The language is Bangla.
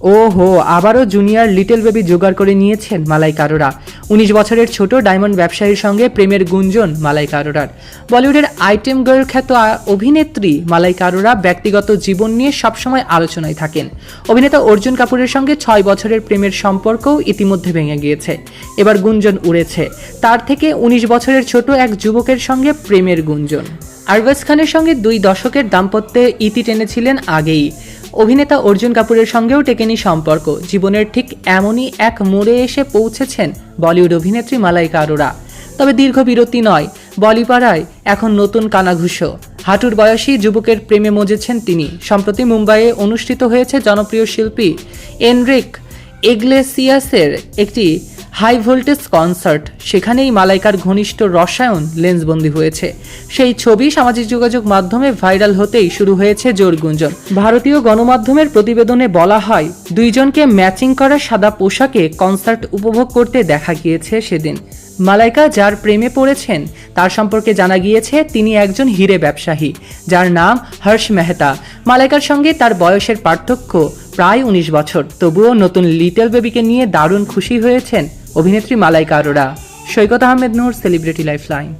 ও হো আবারও জুনিয়র লিটল বেবি জোগাড় করে নিয়েছেন মালাইকা আরোরা উনিশ বছরের ছোট ডায়মন্ড ব্যবসায়ীর সঙ্গে প্রেমের গুঞ্জন মালাইকা আরোরার বলিউডের আইটেম গার্ল খ্যাত অভিনেত্রী মালাইকা আরোরা ব্যক্তিগত জীবন নিয়ে সবসময় আলোচনায় থাকেন। অভিনেতা অর্জুন কাপুরের সঙ্গে ছয় বছরের প্রেমের সম্পর্কও ইতিমধ্যে ভেঙে গিয়েছে। এবার গুঞ্জন উড়েছে। তার থেকে উনিশ বছরের ছোট এক যুবকের সঙ্গে প্রেমের গুঞ্জন। আরবাজ খানের সঙ্গে দুই দশকের দাম্পত্যে ইতি টেনেছিলেন আগেই। অভিনেতা অর্জুন কাপুরের সঙ্গেও টেকেনি সম্পর্ক। জীবনের ঠিক এমনই এক মোড়ে এসে পৌঁছেছেন বলিউড অভিনেত্রী মালাইকা আরোরা। তবে দীর্ঘ বিরতি নয়, বলিপাড়ায় এখন নতুন কানাঘুষো। হাঁটুর বয়সী যুবকের প্রেমে মজেছেন তিনি। সম্প্রতি মুম্বাইয়ে অনুষ্ঠিত হয়েছে জনপ্রিয় শিল্পী এনরিক এগলেসিয়াসের একটি হাই ভোল্টেজ কনসার্ট। সেখানেই মালাইকার ঘনিষ্ঠ রসায়ন লেন্সবন্দি হয়েছে। সেই ছবি সামাজিক যোগাযোগ মাধ্যমে ভাইরাল হতেই শুরু হয়েছে জোর গুঞ্জন। ভারতীয় গণমাধ্যমের প্রতিবেদনে বলা হয়, দুইজনকে ম্যাচিং করা সাদা পোশাকে কনসার্ট উপভোগ করতে দেখা গিয়েছে সেদিন। মালাইকা যার প্রেমে পড়েছেন, তার সম্পর্কে জানা গিয়েছে তিনি একজন হিরে ব্যবসায়ী, যার নাম হর্ষ মেহতা। মালাইকার সঙ্গে তার বয়সের পার্থক্য প্রায় উনিশ বছর। তবুও নতুন লিটল বেবিকে নিয়ে দারুণ খুশি হয়েছেন অভিনেত্রী মালাইকা আরোরা সৈকত আহমেদ নূর সেলিব্রিটি লাইফলাইন